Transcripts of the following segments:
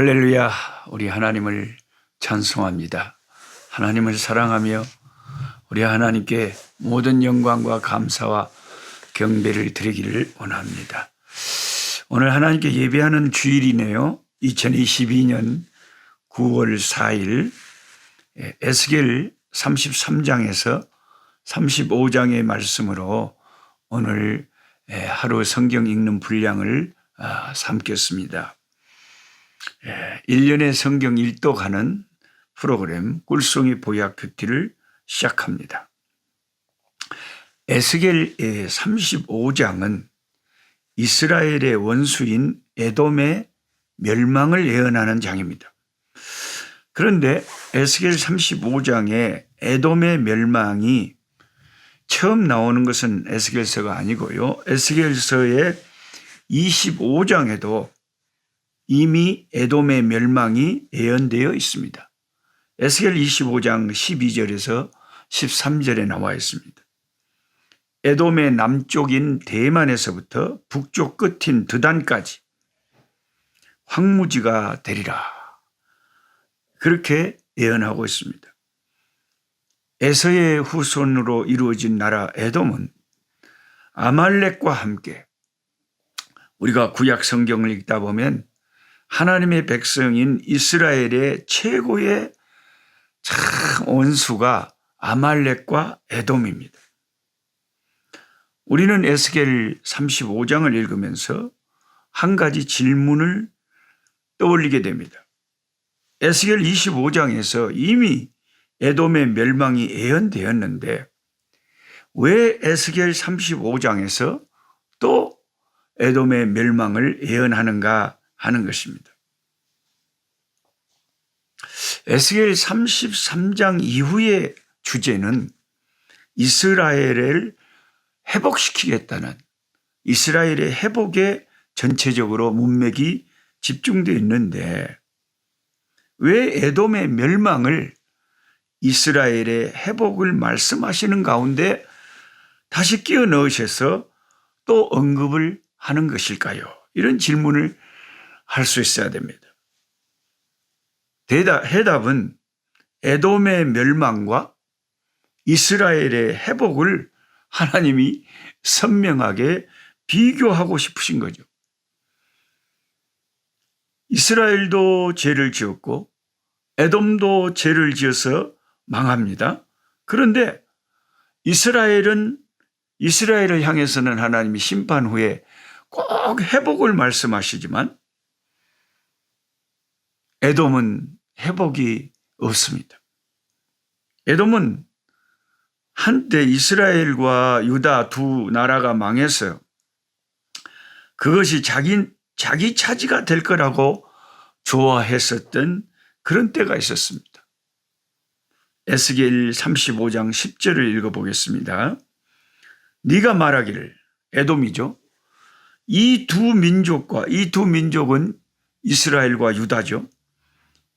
할렐루야, 우리 하나님을 찬송합니다. 하나님을 사랑하며 우리 하나님께 모든 영광과 감사와 경배를 드리기를 원합니다. 오늘 하나님께 예배하는 주일이네요. 2022년 9월 4일 에스겔 33장에서 35장의 말씀으로 오늘 하루 성경 읽는 분량을 아, 삼겠습니다. 1년의 성경 일독하는 프로그램 꿀송이 보약 큐티를 시작합니다. 에스겔 35장은 이스라엘의 원수인 에돔의 멸망을 예언하는 장입니다. 그런데 에스겔 35장에 에돔의 멸망이 처음 나오는 것은 에스겔서가 아니고요. 에스겔서의 25장에도 이미 에돔의 멸망이 예언되어 있습니다. 에스겔 25장 12절에서 13절에 나와 있습니다. 에돔의 남쪽인 대만에서부터 북쪽 끝인 드단까지 황무지가 되리라. 그렇게 예언하고 있습니다. 에서의 후손으로 이루어진 나라 에돔은 아말렉과 함께 우리가 구약 성경을 읽다 보면 하나님의 백성인 이스라엘의 최고의 참 원수가 아말렉과 에돔입니다. 우리는 에스겔 35장을 읽으면서 한 가지 질문을 떠올리게 됩니다. 에스겔 25장에서 이미 에돔의 멸망이 예언되었는데 왜 에스겔 35장에서 또 에돔의 멸망을 예언하는가 하는 것입니다. 에스겔 33장 이후의 주제는 이스라엘을 회복시키겠다는 이스라엘의 회복에 전체적으로 문맥이 집중되어 있는데 왜 에돔의 멸망을 이스라엘의 회복을 말씀하시는 가운데 다시 끼워 넣으셔서 또 언급을 하는 것일까요? 이런 질문을 할 수 있어야 됩니다. 대답, 해답은 에돔의 멸망과 이스라엘의 회복을 하나님이 선명하게 비교하고 싶으신 거죠. 이스라엘도 죄를 지었고 에돔도 죄를 지어서 망합니다. 그런데 이스라엘은 이스라엘을 향해서는 하나님이 심판 후에 꼭 회복을 말씀하시지만 에돔은 회복이 없습니다. 에돔은 한때 이스라엘과 유다 두 나라가 망해서 그것이 자기, 자기 차지가 될 거라고 좋아했었던 그런 때가 있었습니다. 에스겔 35장 10절을 읽어보겠습니다. 네가 말하기를 에돔이죠. 이 두 민족과 이 두 민족은 이스라엘과 유다죠.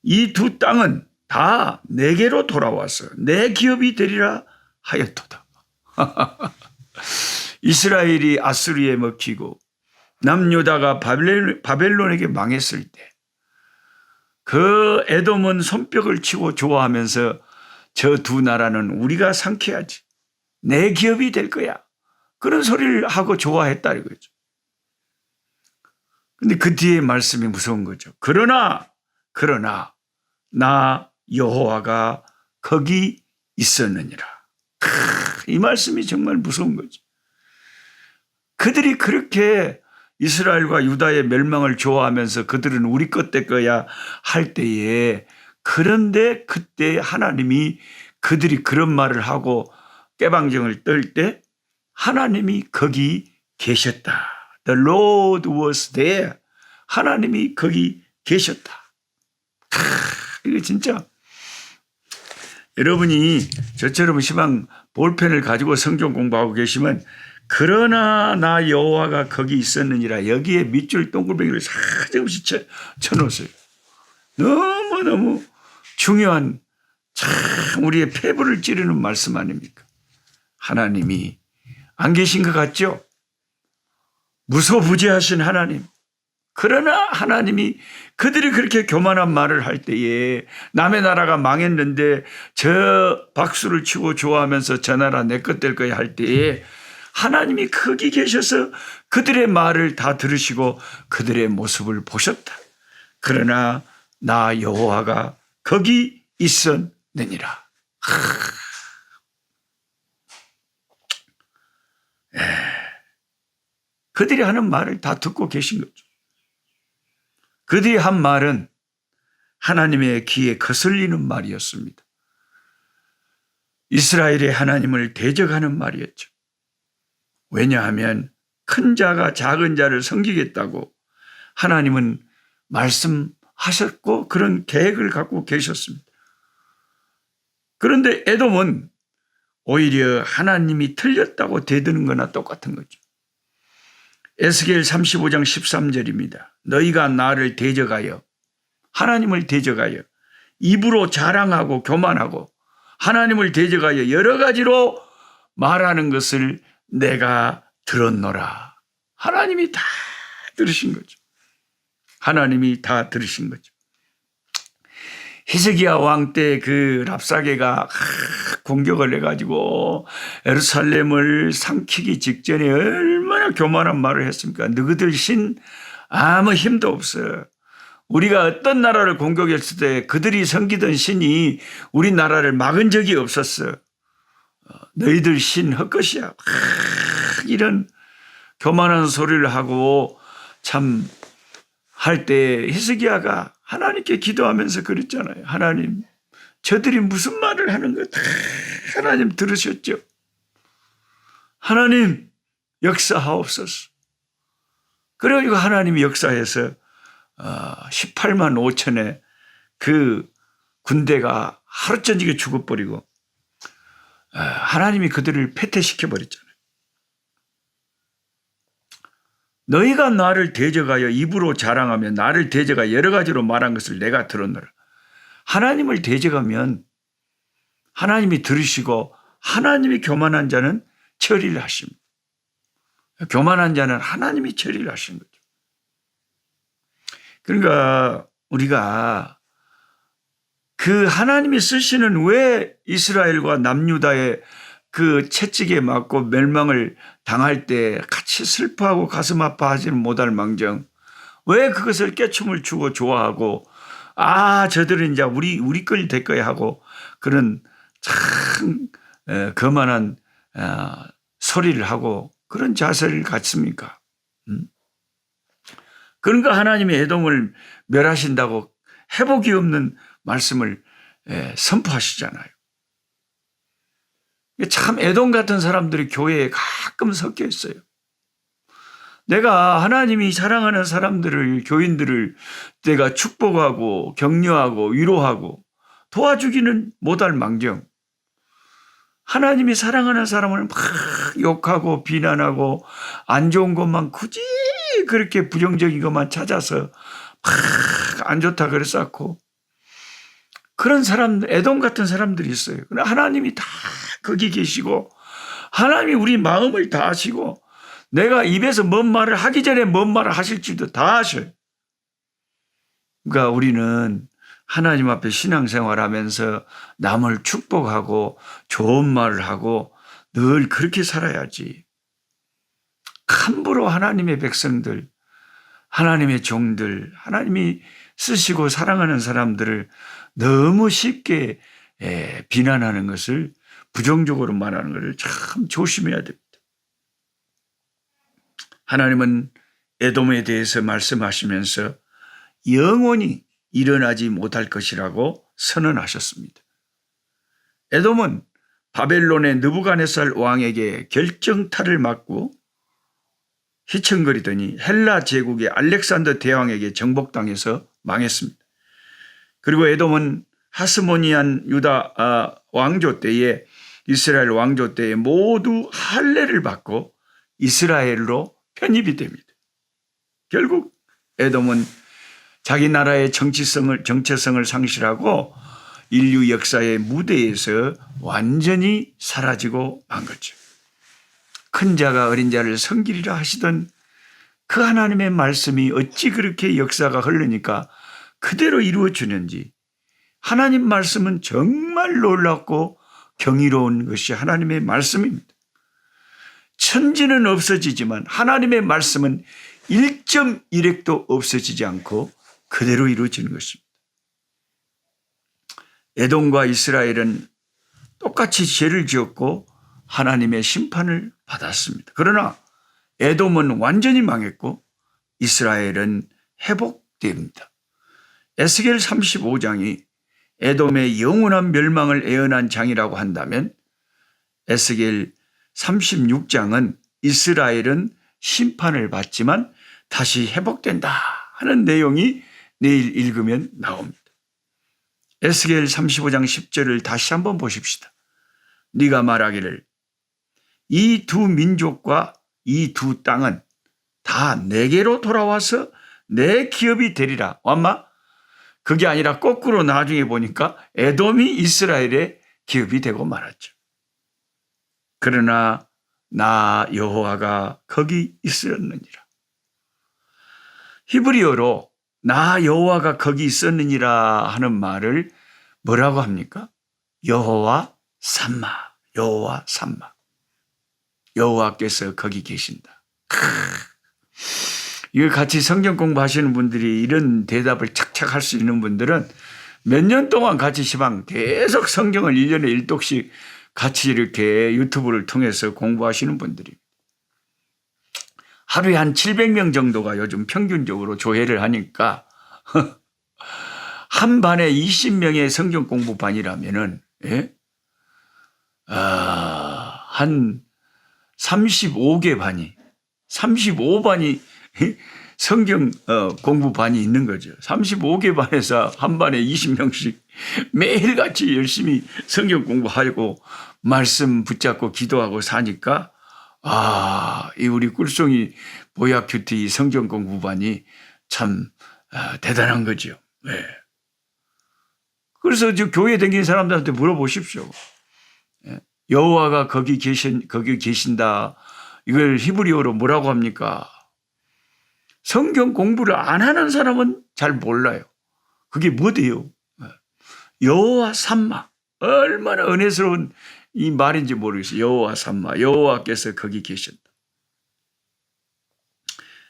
이 두 땅은 다 내게로 돌아와서 내 기업이 되리라 하였도다. 이스라엘이 아수리에 먹히고 남유다가 바벨론 에게 망했을 때 그 에돔은 손뼉을 치고 좋아하면서 저 두 나라는 우리가 상쾌하지. 내 기업이 될 거야. 그런 소리를 하고 좋아했다 이거죠. 근데 그 뒤에 말씀이 무서운 거죠. 그러나 그러나 나 여호와가 거기 있었느니라. 이 말씀이 정말 무서운 거죠. 그들이 그렇게 이스라엘과 유다의 멸망을 좋아하면서 그들은 우리 것될 거야 할 때에 그런데 그때 하나님이 그들이 그런 말을 하고 깨방정을 떨 때 하나님이 거기 계셨다. The Lord was there. 하나님이 거기 계셨다. 이거 진짜 여러분이 저처럼 시방 볼펜을 가지고 성경 공부하고 계시면 그러나 나 여호와가 거기 있었느니라 여기에 밑줄 동글뱅이를 사정없이 쳐, 쳐놓으세요. 너무너무 중요한 참 우리의 폐부를 찌르는 말씀 아닙니까? 하나님이 안 계신 것 같죠? 무소부재하신 하나님, 그러나 하나님이 그들이 그렇게 교만한 말을 할 때에 남의 나라가 망했는데 저 박수를 치고 좋아하면서 저 나라 내 것 될 거야 할 때에 하나님이 거기 계셔서 그들의 말을 다 들으시고 그들의 모습을 보셨다. 그러나 나 여호와가 거기 있었느니라. 에. 그들이 하는 말을 다 듣고 계신 거죠. 그들이 한 말은 하나님의 귀에 거슬리는 말이었습니다. 이스라엘의 하나님을 대적하는 말이었죠. 왜냐하면 큰 자가 작은 자를 섬기겠다고 하나님은 말씀하셨고 그런 계획을 갖고 계셨습니다. 그런데 에돔은 오히려 하나님이 틀렸다고 대드는 거나 똑같은 거죠. 에스겔 35장 13절입니다. 너희가 나를 대적하여 하나님을 대적하여 입으로 자랑하고 교만하고 하나님을 대적하여 여러 가지로 말하는 것을 내가 들었노라. 하나님이 다 들으신 거죠. 하나님이 다 들으신 거죠. 히스기야 왕 때 그 랍사게가 공격을 해가지고 에루살렘을 삼키기 직전에 얼마나 교만한 말을 했습니까? 너희들 신 아무 힘도 없어. 우리가 어떤 나라를 공격했을 때 그들이 섬기던 신이 우리 나라를 막은 적이 없었어. 어, 너희들 신 헛것이야. 이런 교만한 소리를 하고 참 할 때 히스기야가 하나님께 기도하면서 그랬잖아요. 하나님, 저들이 무슨 말을 하는 거 다 하나님 들으셨죠? 하나님, 역사하옵소서. 그래가지고 하나님이 역사해서 18만 5천의 그 군대가 하루 전직에 죽어버리고 어, 하나님이 그들을 패퇴시켜 버렸잖아요. 너희가 나를 대적하여 입으로 자랑하며 나를 대적하여 여러 가지로 말한 것을 내가 들었노라. 하나님을 대적하면 하나님이 들으시고 하나님이 교만한 자는 처리를 하십니다. 교만한 자는 하나님이 처리를 하신 거죠. 그러니까 우리가 그 하나님이 쓰시는 왜 이스라엘과 남유다의 그 채찍에 맞고 멸망을 당할 때 같이 슬퍼하고 가슴 아파하지는 못할 망정 왜 그것을 깨춤을 추고 좋아하고 아 저들은 이제 우리 우리 걸이 될 거야 하고 그런 참 에, 거만한 어, 소리를 하고 그런 자세를 갖습니까? 음? 그런가 하나님이 애돔을 멸하신다고 회복이 없는 말씀을 에, 선포하시잖아요. 참 애동 같은 사람들이 교회에 가끔 섞여 있어요. 내가 하나님이 사랑하는 사람들을, 교인들을 내가 축복하고 격려하고 위로하고 도와주기는 못할 망정. 하나님이 사랑하는 사람을 막 욕하고 비난하고 안 좋은 것만 굳이 그렇게 부정적인 것만 찾아서 막 안 좋다 그랬었고 그런 사람, 애동 같은 사람들이 있어요. 그러나 하나님이 다 거기 계시고 하나님이 우리 마음을 다 아시고 내가 입에서 뭔 말을 하기 전에 뭔 말을 하실지도 다 아셔요. 그러니까 우리는 하나님 앞에 신앙생활 하면서 남을 축복하고 좋은 말을 하고 늘 그렇게 살아야지. 함부로 하나님의 백성들, 하나님의 종들, 하나님이 쓰시고 사랑하는 사람들을 너무 쉽게 비난하는 것을 부정적으로 말하는 것을 참 조심해야 됩니다. 하나님은 에돔에 대해서 말씀하시면서 영원히 일어나지 못할 것이라고 선언하셨습니다. 에돔은 바벨론의 느부갓네살 왕에게 결정타를 맞고 휘청거리더니 헬라 제국의 알렉산더 대왕에게 정복당해서 망했습니다. 그리고 에돔은 하스모니안 유다 아, 왕조 때에 이스라엘 왕조 때에 모두 할례를 받고 이스라엘로 편입이 됩니다. 결국 에돔은 자기 나라의 정치성을 정체성을 상실하고 인류 역사의 무대에서 완전히 사라지고 만 거죠. 큰 자가 어린 자를 섬기리라 하시던 그 하나님의 말씀이 어찌 그렇게 역사가 흐르니까 그대로 이루어지는지 하나님 말씀은 정말 놀랍고 경이로운 것이 하나님의 말씀입니다. 천지는 없어지지만 하나님의 말씀은 1.1핵도 없어지지 않고 그대로 이루어지는 것입니다. 에돔과 이스라엘은 똑같이 죄를 지었고 하나님의 심판을 받았습니다. 그러나 에돔은 완전히 망했고 이스라엘은 회복됩니다. 에스겔 35장이 에돔의 영원한 멸망을 예언한 장이라고 한다면 에스겔 36장은 이스라엘은 심판을 받지만 다시 회복된다 하는 내용이 내일 읽으면 나옵니다. 에스겔 35장 10절을 다시 한번 보십시다. 네가 말하기를 이 두 민족과 이 두 땅은 다 내게로 돌아와서 내 기업이 되리라. 완마? 그게 아니라 거꾸로 나중에 보니까 에돔이 이스라엘의 기업이 되고 말았죠. 그러나 나 여호와가 거기 있었느니라. 히브리어로 나 여호와가 거기 있었느니라 하는 말을 뭐라고 합니까? 여호와 삼마, 여호와 삼마. 여호와께서 거기 계신다. 이거 같이 성경 공부하시는 분들이 이런 대답을 착착 할 수 있는 분들은 몇 년 동안 같이 시방 계속 성경을 1년에 1독씩 같이 이렇게 유튜브를 통해서 공부하시는 분들이 하루에 한 700명 정도가 요즘 평균적으로 조회를 하니까 한 반에 20명의 성경 공부반이라면은 예? 아, 한 35개 반이 35반이 성경 어, 공부반이 있는 거죠. 35개 반에서 한 반에 20명씩 매일같이 열심히 성경 공부하고 말씀 붙잡고 기도하고 사니까 아, 이 우리 꿀송이 보약 큐티 성경 공부반이 참 아, 대단한 거죠. 네. 그래서 저 교회 다니는 사람들한테 물어보십시오. 예. 여호와가 거기 계신 거기 계신다. 이걸 히브리어로 뭐라고 합니까? 성경 공부를 안 하는 사람은 잘 몰라요. 그게 뭐대요? 예. 여호와 삼마. 얼마나 은혜스러운 이 말인지 모르겠어요. 여호와 삼마. 여호와께서 거기 계신다.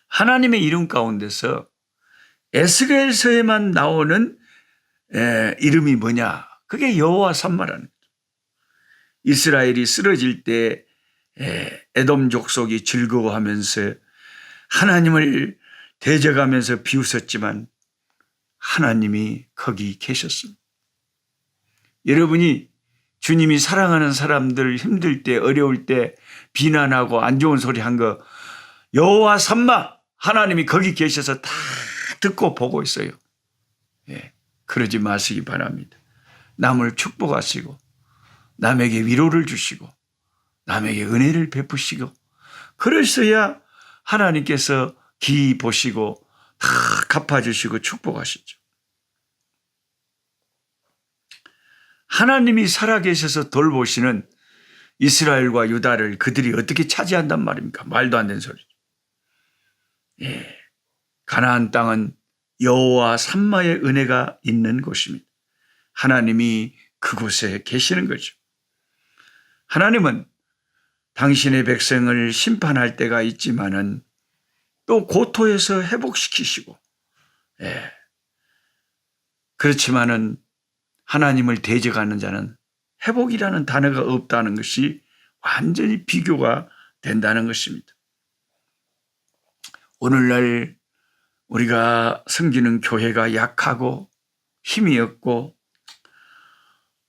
하나님의 이름 가운데서 에스겔서에만 나오는 에, 이름이 뭐냐? 그게 여호와 삼마라는 거죠. 이스라엘이 쓰러질 때 에, 에돔 족속이 즐거워하면서 하나님을 대적하면서 비웃었지만 하나님이 거기 계셨습니다. 여러분이 주님이 사랑하는 사람들 힘들 때 어려울 때 비난하고 안 좋은 소리 한 거 여호와 삼마 하나님이 거기 계셔서 다 듣고 보고 있어요. 예, 그러지 마시기 바랍니다. 남을 축복하시고 남에게 위로를 주시고 남에게 은혜를 베푸시고 그러셔야 하나님께서 기 보시고 다 갚아주시고 축복하시죠. 하나님이 살아계셔서 돌보시는 이스라엘과 유다를 그들이 어떻게 차지한단 말입니까? 말도 안 되는 소리죠. 예. 가나안 땅은 여호와 삼마의 은혜가 있는 곳입니다. 하나님이 그곳에 계시는 거죠. 하나님은 당신의 백성을 심판할 때가 있지만은 또 고토에서 회복시키시고, 예. 그렇지만은 하나님을 대적하는 자는 회복이라는 단어가 없다는 것이 완전히 비교가 된다는 것입니다. 오늘날 우리가 섬기는 교회가 약하고 힘이 없고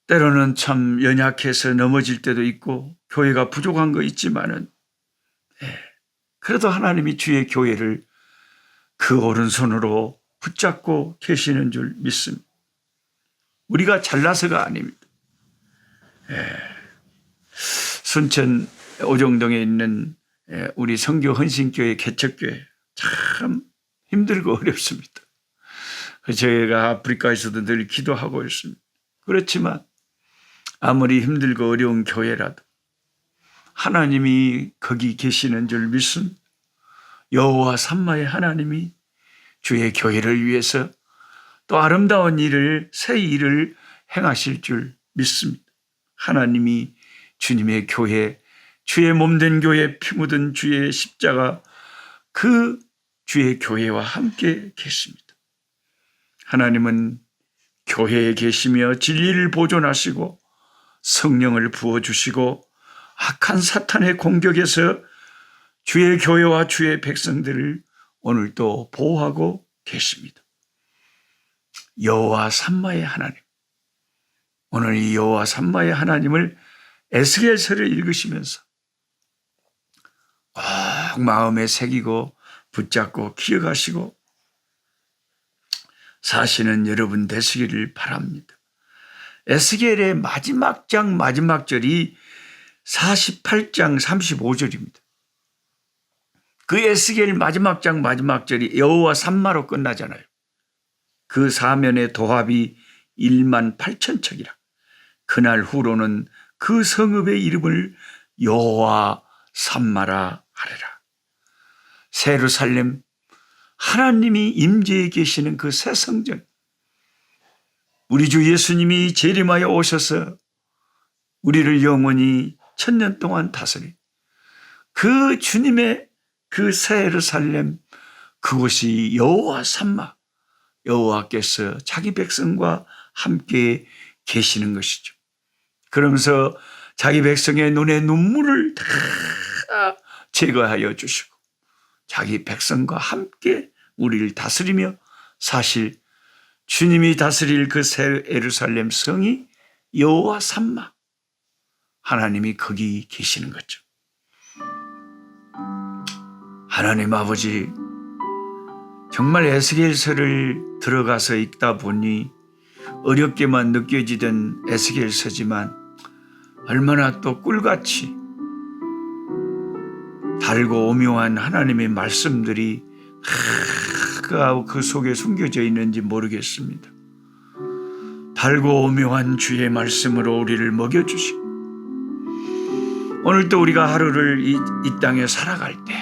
때로는 참 연약해서 넘어질 때도 있고 교회가 부족한 거 있지만은 예, 그래도 하나님이 주의 교회를 그 오른손으로 붙잡고 계시는 줄 믿습니다. 우리가 잘나서가 아닙니다. 예, 순천 오정동에 있는 예, 우리 성교 헌신교회 개척교회 참 힘들고 어렵습니다. 저희가 아프리카에서도 늘 기도하고 있습니다. 그렇지만 아무리 힘들고 어려운 교회라도 하나님이 거기 계시는 줄 믿습니다. 여호와 삼마의 하나님이 주의 교회를 위해서 또 아름다운 일을 새 일을 행하실 줄 믿습니다. 하나님이 주님의 교회, 주의 몸된 교회, 피 묻은 주의 십자가 그 주의 교회와 함께 계십니다. 하나님은 교회에 계시며 진리를 보존하시고 성령을 부어주시고 악한 사탄의 공격에서 주의 교회와 주의 백성들을 오늘도 보호하고 계십니다. 여호와 삼마의 하나님. 오늘 이 여호와 삼마의 하나님을 에스겔서를 읽으시면서 꼭 마음에 새기고 붙잡고 기억하시고 사시는 여러분 되시기를 바랍니다. 에스겔의 마지막 장 마지막 절이 48장 35절입니다. 그 에스겔 마지막 장 마지막 절이 여호와 삼마로 끝나잖아요. 그 사면의 도합이 1만 8천 척이라. 그날 후로는 그 성읍의 이름을 여호와 삼마라 하리라. 세루살렘 하나님이 임재해 계시는 그 새 성전 우리 주 예수님이 재림하여 오셔서 우리를 영원히 천년 동안 다스리 그 주님의 그 새 예루살렘 그곳이 여호와 삼마 여호와께서 자기 백성과 함께 계시는 것이죠. 그러면서 자기 백성의 눈에 눈물을 다 제거하여 주시고 자기 백성과 함께 우리를 다스리며 사실 주님이 다스릴 그새 예루살렘 성이 여호와 삼마 하나님이 거기 계시는 거죠. 하나님 아버지 정말 에스겔서를 들어가서 읽다 보니 어렵게만 느껴지던 에스겔서지만 얼마나 또 꿀같이 달고 오묘한 하나님의 말씀들이 그 속에 숨겨져 있는지 모르겠습니다. 달고 오묘한 주의 말씀으로 우리를 먹여주시고 오늘도 우리가 하루를 이, 이 땅에 살아갈 때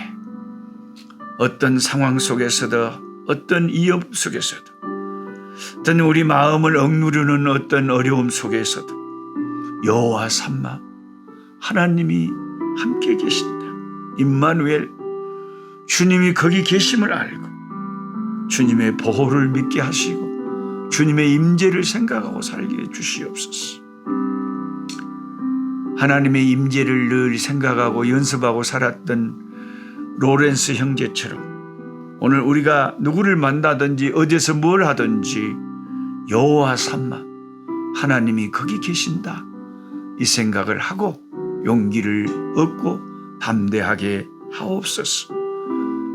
어떤 상황 속에서도 어떤 이업 속에서도 어떤 우리 마음을 억누르는 어떤 어려움 속에서도 여호와 삼마 하나님이 함께 계신다. 임마누엘 주님이 거기 계심을 알고 주님의 보호를 믿게 하시고 주님의 임재를 생각하고 살게 해 주시옵소서. 하나님의 임재를 늘 생각하고 연습하고 살았던 로렌스 형제처럼 오늘 우리가 누구를 만나든지 어디서 뭘 하든지 여호와 삼마 하나님이 거기 계신다 이 생각을 하고 용기를 얻고 담대하게 하옵소서.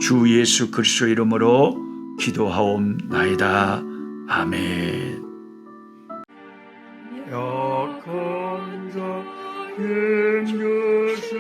주 예수 그리스도 이름으로 기도하옵나이다. 아멘. 약한 자 힘주시